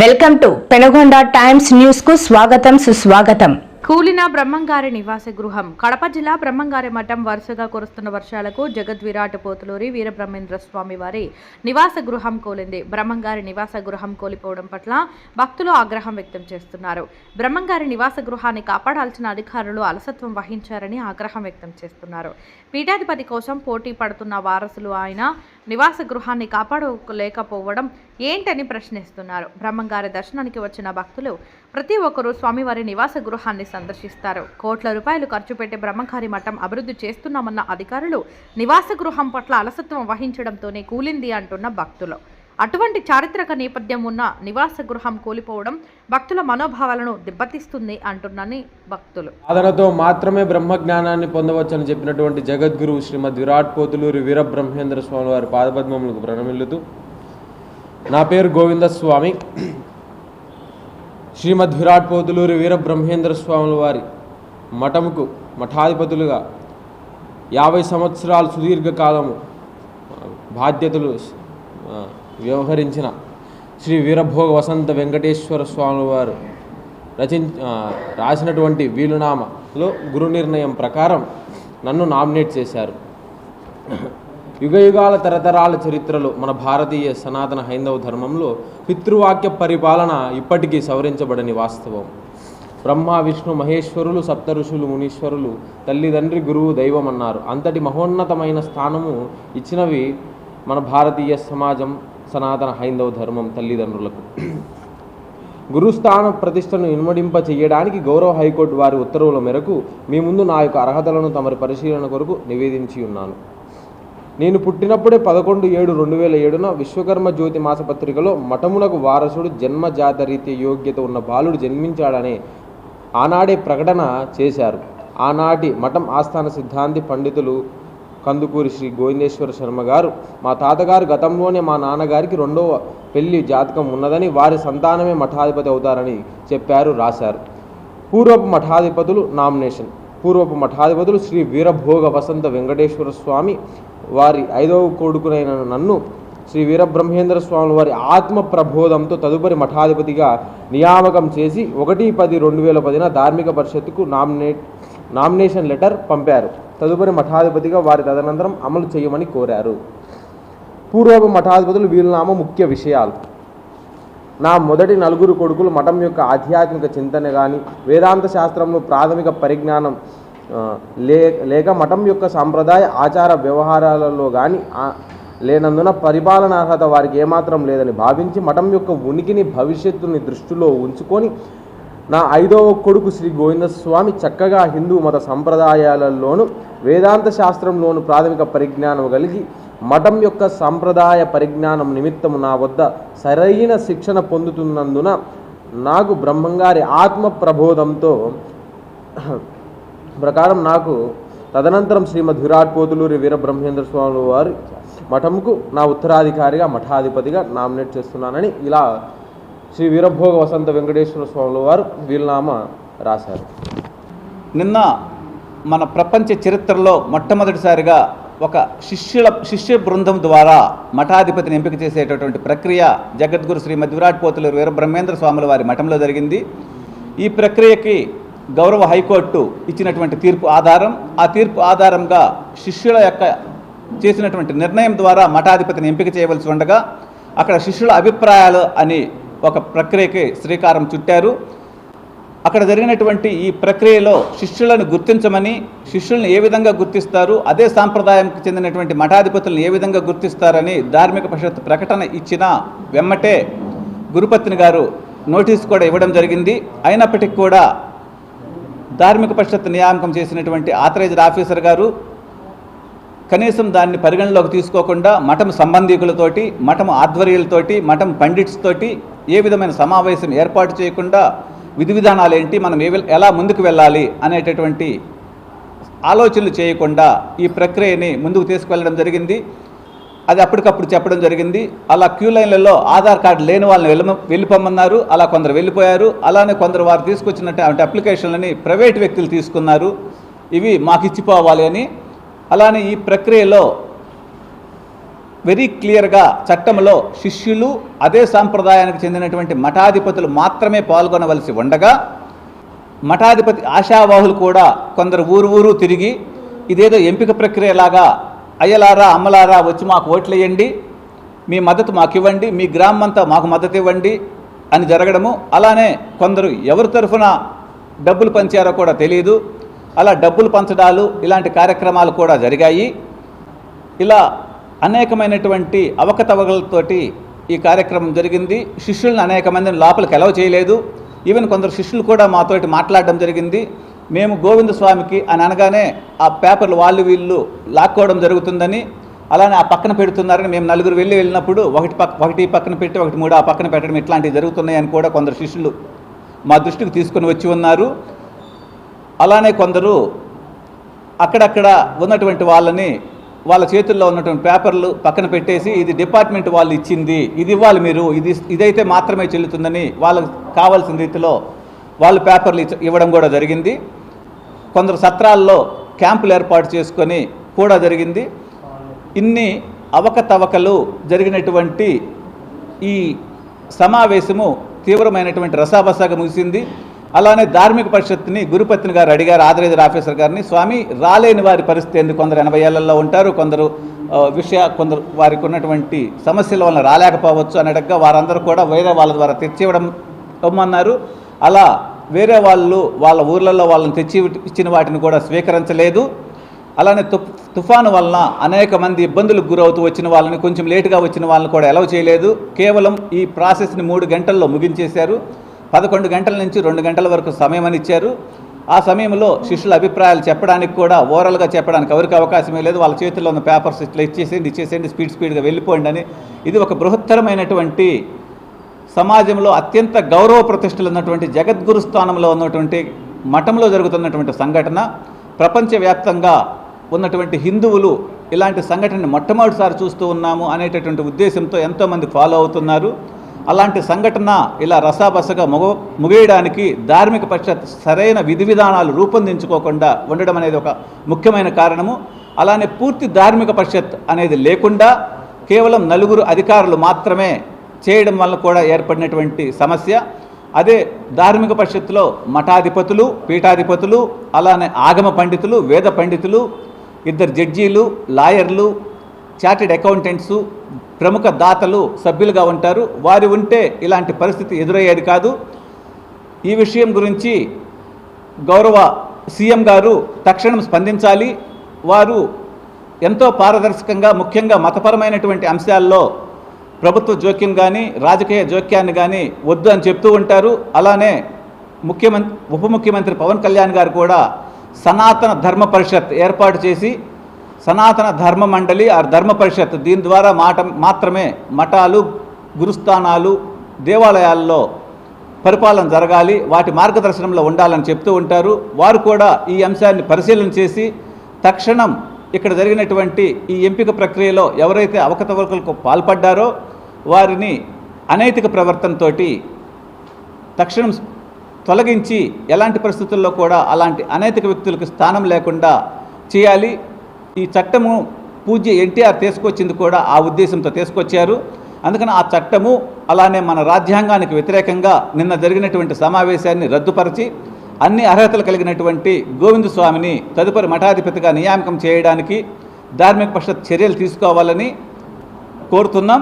Welcome to Penagonda times న్యూస్కు స్వాగతం సుస్వాగతం. కూలిన బ్రహ్మంగారి నివాస గృహం. కడప జిల్లా బ్రహ్మంగారి మఠం వరుసగా కురుస్తున్న వర్షాలకు జగద్విరాట్ పోతులూరి వీరబ్రహ్మేంద్ర స్వామి వారి నివాస గృహం కూలింది. బ్రహ్మంగారి నివాస గృహం కూలిపోవడం పట్ల భక్తులు ఆగ్రహం వ్యక్తం చేస్తున్నారు. బ్రహ్మంగారి నివాస గృహాన్ని కాపాడాల్సిన అధికారులు అలసత్వం వహించారని ఆగ్రహం వ్యక్తం చేస్తున్నారు. పీఠాధిపతి కోసం పోటీ పడుతున్న వారసులు ఆయన నివాస గృహాన్ని కాపాడుకోలేకపోవడం ఏంటని ప్రశ్నిస్తున్నారు. బ్రహ్మంగారి దర్శనానికి వచ్చిన భక్తులు ప్రతి ఒక్కరూ స్వామివారి నివాస గృహాన్ని సందర్శిస్తారు. కోట్ల రూపాయలు ఖర్చు పెట్టి బ్రహ్మంగారి మఠం అభివృద్ధి చేస్తున్నామన్న అధికారులు నివాస గృహం పట్ల అలసత్వం వహించడంతోనే కూలింది అంటున్న భక్తులు. అటువంటి చారిత్రక నేపథ్యం ఉన్న నివాస గృహం కూలిపోవడం భక్తుల మనోభావాలను దెబ్బతీస్తుంది అంటున్నని భక్తులు. సాధనతో మాత్రమే బ్రహ్మజ్ఞానాన్ని పొందవచ్చని చెప్పినటువంటి జగద్గురు శ్రీమద్ విరాట్ పోతులూరి వీరబ్రహ్మేంద్ర స్వామి వారి పాదపద్మములకు ప్రణమిల్లుతూ నా పేరు గోవింద స్వామి శ్రీమద్ విరాట్ పోతులూరి వీరబ్రహ్మేంద్ర స్వాముల వారి మఠముకు మఠాధిపతులుగా యాభై సంవత్సరాలు సుదీర్ఘకాలము బాధ్యతలు వ్యవహరించిన శ్రీ వీరభోగ వసంత వెంకటేశ్వర స్వామి వారు రచించ రాసినటువంటి వీలునామలో గురు నిర్ణయం ప్రకారం నన్ను నామినేట్ చేశారు. యుగయుగాల తరతరాల చరిత్రలో మన భారతీయ సనాతన హైందవ ధర్మంలో పితృవాక్య పరిపాలన ఇప్పటికీ సవరించబడని వాస్తవం. బ్రహ్మ విష్ణు మహేశ్వరులు సప్త ఋషులు మునీశ్వరులు తల్లిదండ్రి గురువు దైవం అన్నారు. అంతటి మహోన్నతమైన స్థానము ఇచ్చినవి మన భారతీయ సమాజం సనాతన హైందవ ధర్మం తల్లిదండ్రులకు. గురుస్థాన ప్రతిష్టను ఇనుమడింప చేయడానికి గౌరవ హైకోర్టు వారి ఉత్తర్వుల మేరకు మీ ముందు నా యొక్క అర్హతలను తమరి పరిశీలన కొరకు నివేదించి ఉన్నాను. నేను పుట్టినప్పుడే పదకొండు ఏడు రెండు వేల ఏడున విశ్వకర్మ జ్యోతి మాసపత్రికలో మఠమునకు వారసుడు జన్మజాత రీత్య యోగ్యత ఉన్న బాలుడు జన్మించాడనే ఆనాడే ప్రకటన చేశారు. ఆనాటి మఠం ఆస్థాన సిద్ధాంతి పండితులు కందుకూరి శ్రీ గోవిందేశ్వర శర్మ గారు మా తాతగారు గతంలోనే మా నాన్నగారికి రెండవ పెళ్ళి జాతకం ఉన్నదని వారి సంతానమే మఠాధిపతి అవుతారని చెప్పారు రాశారు. పూర్వపు మఠాధిపతులు నామినేషన్. పూర్వపు మఠాధిపతులు శ్రీ వీరభోగ వసంత వెంకటేశ్వర స్వామి వారి ఐదవ కొడుకునైన నన్ను శ్రీ వీరబ్రహ్మేంద్ర స్వామి వారి ఆత్మ ప్రబోధంతో తదుపరి మఠాధిపతిగా నియామకం చేసి ఒకటి పది రెండు వేల పదిన ధార్మిక పరిషత్తుకు నామినేట్ నామినేషన్ లెటర్ పంపారు. తదుపరి మఠాధిపతిగా వారి తదనంతరం అమలు చేయమని కోరారు. పూర్వపు మఠాధిపతులు వీలునామ ముఖ్య విషయాలు. నా మొదటి నలుగురు కొడుకులు మఠం యొక్క ఆధ్యాత్మిక చింతన కానీ వేదాంత శాస్త్రంలో ప్రాథమిక పరిజ్ఞానం లే లేక మఠం యొక్క సాంప్రదాయ ఆచార వ్యవహారాలలో కానీ లేనందున పరిపాలనార్హత వారికి ఏమాత్రం లేదని భావించి మఠం యొక్క ఉనికిని భవిష్యత్తుని దృష్టిలో ఉంచుకొని నా ఐదవ కొడుకు శ్రీ గోవిందస్వామి చక్కగా హిందూ మత సంప్రదాయాలలోను వేదాంత శాస్త్రంలోను ప్రాథమిక పరిజ్ఞానం కలిగి మఠం యొక్క సంప్రదాయ పరిజ్ఞానం నిమిత్తము నా వద్ద సరైన శిక్షణ పొందుతున్నందున నాకు బ్రహ్మంగారి ఆత్మ ప్రబోధంతో ప్రకారం నాకు తదనంతరం శ్రీమద్ విరాట్ పోతులూరి వీరబ్రహ్మేంద్ర స్వామి వారి మఠంకు నా ఉత్తరాధికారిగా మఠాధిపతిగా నామినేట్ చేస్తున్నానని ఇలా శ్రీ వీరభోగ వసంత వెంకటేశ్వర స్వాముల వారు వీలునామా రాశారు. నిన్న మన ప్రపంచ చరిత్రలో మొట్టమొదటిసారిగా ఒక శిష్యుల శిష్య బృందం ద్వారా మఠాధిపతిని ఎంపిక చేసేటటువంటి ప్రక్రియ జగద్గురు శ్రీ విరాట్ పోతులూరు వీరబ్రహ్మేంద్ర స్వాముల వారి మఠంలో జరిగింది. ఈ ప్రక్రియకి గౌరవ హైకోర్టు ఇచ్చినటువంటి తీర్పు ఆధారం. ఆ తీర్పు ఆధారంగా శిష్యుల యొక్క చేసినటువంటి నిర్ణయం ద్వారా మఠాధిపతిని ఎంపిక చేయవలసి ఉండగా అక్కడ శిష్యుల అభిప్రాయాలు అని ఒక ప్రక్రియకి శ్రీకారం చుట్టారు. అక్కడ జరిగినటువంటి ఈ ప్రక్రియలో శిష్యులను గుర్తించమని శిష్యులను ఏ విధంగా గుర్తిస్తారు అదే సాంప్రదాయంకి చెందినటువంటి మఠాధిపతులను ఏ విధంగా గుర్తిస్తారని ధార్మిక పరిషత్ ప్రకటన ఇచ్చిన వెమ్మటే గురుపత్ని గారు నోటీస్ కూడా ఇవ్వడం జరిగింది. అయినప్పటికీ కూడా ధార్మిక పరిషత్ నియామకం చేసినటువంటి ఆథరైజ్డ్ ఆఫీసర్ గారు కనీసం దాన్ని పరిగణలోకి తీసుకోకుండా మఠం సంబంధికులతోటి మఠం ఆధ్వర్యులతోటి మఠం పండిట్స్ తోటి ఏ విధమైన సమావేశం ఏర్పాటు చేయకుండా విధి విధానాలు ఏంటి మనం ఏ ఎలా ముందుకు వెళ్ళాలి అనేటటువంటి ఆలోచనలు చేయకుండా ఈ ప్రక్రియని ముందుకు తీసుకువెళ్ళడం జరిగింది. అది అప్పటికప్పుడు చెప్పడం జరిగింది. అలా క్యూ లైన్లలో ఆధార్ కార్డు లేని వాళ్ళని వెళ్ళ వెళ్ళిపోమన్నారు అలా కొందరు వెళ్ళిపోయారు. అలానే కొందరు వారు తీసుకొచ్చినటువంటి అప్లికేషన్లని ప్రైవేట్ వ్యక్తులు తీసుకున్నారు. ఇవి మాకు ఇచ్చిపోవాలి అని అలానే ఈ ప్రక్రియలో వెరీ క్లియర్గా చట్టంలో శిష్యులు అదే సాంప్రదాయానికి చెందినటువంటి మఠాధిపతులు మాత్రమే పాల్గొనవలసి ఉండగా మఠాధిపతి ఆశావాహులు కూడా కొందరు ఊరు ఊరు తిరిగి ఇదేదో ఎంపిక ప్రక్రియలాగా అయ్యలారా అమ్మలారా వచ్చి మాకు ఓట్లేయండి మీ మద్దతు మాకు ఇవ్వండి మీ గ్రామం అంతా మాకు మద్దతు ఇవ్వండి అని జరగడము. అలానే కొందరు ఎవరి తరఫున డబ్బులు పంచారో కూడా తెలియదు అలా డబ్బులు పంచడాలు ఇలాంటి కార్యక్రమాలు కూడా జరిగాయి. ఇలా అనేకమైనటువంటి అవకతవకలతోటి ఈ కార్యక్రమం జరిగింది. శిష్యులను అనేక మందిని లోపలికి ఎలవ చేయలేదు. ఈవెన్ కొందరు శిష్యులు కూడా మాతోటి మాట్లాడడం జరిగింది. మేము గోవింద స్వామికి అని అనగానే ఆ పేపర్లు వాళ్ళు వీళ్ళు లాక్కోవడం జరుగుతుందని అలానే ఆ పక్కన పెడుతున్నారని మేము నలుగురు వెళ్ళి వెళ్ళినప్పుడు ఒకటి పక్క ఒకటి పక్కన పెట్టి ఒకటి మూడు ఆ పక్కన పెట్టడం ఇట్లాంటివి జరుగుతున్నాయని కూడా కొందరు శిష్యులు మా దృష్టికి తీసుకొని వచ్చి ఉన్నారు. అలానే కొందరు అక్కడక్కడ ఉన్నటువంటి వాళ్ళని వాళ్ళ చేతుల్లో ఉన్నటువంటి పేపర్లు పక్కన పెట్టేసి ఇది డిపార్ట్మెంట్ వాళ్ళు ఇచ్చింది ఇది ఇవ్వాలి మీరు ఇది ఇదైతే మాత్రమే చెల్లుతుందని వాళ్ళకి కావాల్సిన రీతిలో వాళ్ళు పేపర్లు ఇవ్వడం కూడా జరిగింది. కొందరు సత్రాల్లో క్యాంపులు ఏర్పాటు చేసుకొని కూడా జరిగింది. ఇన్ని అవకతవకలు జరిగినటువంటి ఈ సమావేశము తీవ్రమైనటువంటి రసాబసాగా ముగిసింది. అలానే ధార్మిక పరిషత్ని గురుపత్ని గారు అడిగారు ఆదరేజర్ ఆఫీసర్ గారిని స్వామి రాలేని వారి పరిస్థితి ఎందుకు కొందరు ఎనభై ఏళ్ళలో ఉంటారు కొందరు విషయ కొందరు వారికి ఉన్నటువంటి సమస్యల వల్ల రాలేకపోవచ్చు అని వారందరూ కూడా వేరే వాళ్ళ ద్వారా తెచ్చివ్వడం ఇవ్వమన్నారు. అలా వేరే వాళ్ళు వాళ్ళ ఊర్లలో వాళ్ళని తెచ్చి ఇచ్చిన వాటిని కూడా స్వీకరించలేదు. అలానే తుఫ్ తుఫాను వలన అనేక మంది ఇబ్బందులకు గురవుతూ వచ్చిన వాళ్ళని కొంచెం లేటుగా వచ్చిన వాళ్ళని కూడా ఎలవ్ చేయలేదు. కేవలం ఈ ప్రాసెస్ని మూడు గంటల్లో ముగించేశారు. పదకొండు గంటల నుంచి రెండు గంటల వరకు సమయం అని ఇచ్చారు. ఆ సమయంలో శిష్యుల అభిప్రాయాలు చెప్పడానికి కూడా ఓరల్గా చెప్పడానికి ఎవరికి అవకాశమే లేదు. వాళ్ళ చేతుల్లో ఉన్న పేపర్స్ ఇట్లా ఇచ్చేసేయండి ఇచ్చేసేయండి స్పీడ్ స్పీడ్గా వెళ్ళిపోండి అని. ఇది ఒక బృహత్తరమైనటువంటి సమాజంలో అత్యంత గౌరవ ప్రతిష్టలు ఉన్నటువంటి జగద్గురు స్థానంలో ఉన్నటువంటి మఠంలో జరుగుతున్నటువంటి సంఘటన ప్రపంచవ్యాప్తంగా ఉన్నటువంటి హిందువులు ఇలాంటి సంఘటనని మొట్టమొదటిసారి చూస్తూ ఉన్నాము అనేటటువంటి ఉద్దేశంతో ఎంతోమంది ఫాలో అవుతున్నారు. అలాంటి సంఘటన ఇలా రసాబసగా ముగ ముగియడానికి ధార్మిక పరిషత్ సరైన విధి విధానాలు రూపొందించుకోకుండా ఉండడం అనేది ఒక ముఖ్యమైన కారణము. అలానే పూర్తి ధార్మిక పరిషత్ అనేది లేకుండా కేవలం నలుగురు అధికారులు మాత్రమే చేయడం వల్ల కూడా ఏర్పడినటువంటి సమస్య. అదే ధార్మిక పరిషత్తులో మఠాధిపతులు పీఠాధిపతులు అలానే ఆగమ పండితులు వేద పండితులు ఇద్దరు జడ్జీలు లాయర్లు చార్టెడ్ అకౌంటెంట్సు ప్రముఖ దాతలు సభ్యులుగా ఉంటారు. వారు ఉంటే ఇలాంటి పరిస్థితి ఎదురయ్యేది కాదు. ఈ విషయం గురించి గౌరవ సీఎం గారు తక్షణం స్పందించాలి. వారు ఎంతో పారదర్శకంగా ముఖ్యంగా మతపరమైనటువంటి అంశాల్లో ప్రభుత్వ జోక్యం కానీ రాజకీయ జోక్యాన్ని కానీ వద్దు అని చెప్తూ ఉంటారు. అలానే ముఖ్యమంత్రి ఉప ముఖ్యమంత్రి పవన్ కళ్యాణ్ గారు కూడా సనాతన ధర్మ పరిషత్ ఏర్పాటు చేసి సనాతన ధర్మ మండలి ఆ ధర్మ పరిషత్. దీని ద్వారా మాట మాత్రమే మఠాలు గురుస్థానాలు దేవాలయాల్లో పరిపాలన జరగాలి వాటి మార్గదర్శనంలో ఉండాలని చెప్తూ ఉంటారు. వారు కూడా ఈ అంశాన్ని పరిశీలన చేసి తక్షణం ఇక్కడ జరిగినటువంటి ఈ ఎంపిక ప్రక్రియలో ఎవరైతే అవకతవకలకు పాల్పడ్డారో వారిని అనైతిక ప్రవర్తనతోటి తక్షణం తొలగించి ఎలాంటి పరిస్థితుల్లో కూడా అలాంటి అనైతిక వ్యక్తులకు స్థానం లేకుండా చేయాలి. ఈ చట్టము పూజ్య ఎన్టీఆర్ తీసుకొచ్చింది కూడా ఆ ఉద్దేశంతో తీసుకొచ్చారు. అందుకని ఆ చట్టము అలానే మన రాజ్యాంగానికి వ్యతిరేకంగా నిన్న జరిగినటువంటి సమావేశాన్ని రద్దుపరిచి అన్ని అర్హతలు కలిగినటువంటి గోవింద స్వామిని తదుపరి మఠాధిపతిగా నియామకం చేయడానికి ధార్మిక పరిషత్ చర్యలు తీసుకోవాలని కోరుతున్నాం.